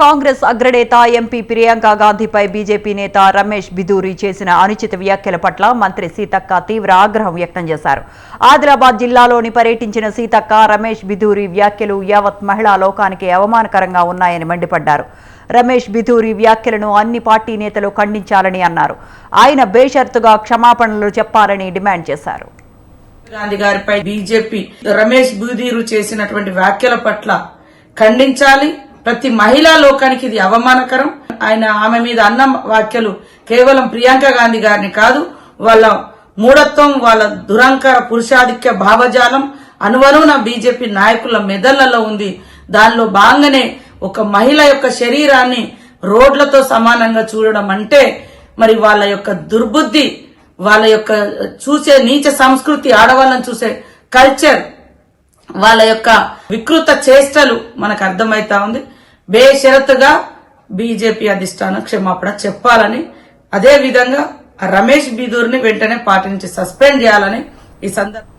కాంగ్రెస్ అగ్రనేత MP Priyanka గాంధీపై BJP నేత రమేష్ బిదూరి చేసిన అనుచిత వ్యాఖ్యల పట్ల మంత్రి సీతక్క తీవ్ర ఆగ్రహం వ్యక్తం చేశారు. ఆదిలాబాద్ జిల్లాలోని పర్యటించిన సీతక్క రమేష్ బిదూరి వ్యాఖ్యలు యావత్ మహిళా లోకానికి అవమానకరంగా ఉన్నాయని మండిపడ్డారు. రమేష్ బిదూరి వ్యాఖ్యలను అన్ని పార్టీ నేతలు ఖండించాలని అన్నారు. ఆయన బేషరతుగా క్షమాపణలు చెప్పాలని డిమాండ్ చేశారు. గాంధీ గారిపై బీజేపీ రమేష్ బూదీరు చేసినటువంటి వ్యాఖ్యల పట్ల ఖండించాలి ప్రతి మహిళా లోకానికి ఇది అవమానకరం. ఆయన ఆమె మీద అన్న వ్యాఖ్యలు కేవలం ప్రియాంక గాంధీ గారిని కాదు వాళ్ళ మూఢత్వం వాళ్ళ దురంకర పురుషాధిక్య భావజాలం అనువనున బీజేపీ నాయకుల మెదళ్ళలో ఉంది. దానిలో భాగంగానే ఒక మహిళ యొక్క శరీరాన్ని రోడ్లతో సమానంగా చూడడం అంటే మరి వాళ్ళ యొక్క దుర్బుద్ధి వాళ్ళ యొక్క చూసే నీచ సంస్కృతి ఆడవాళ్ళని చూసే కల్చర్ వాళ్ళ యొక్క వికృత చేష్టలు మనకు అర్థమైతా ఉంది. బేషరతుగా బీజేపీ అధిష్టానం క్షమాపణ చెప్పాలని అదే విధంగా రమేష్ బీదూర్ని వెంటనే పార్టీ నుంచి సస్పెండ్ చేయాలని ఈ సందర్భంగా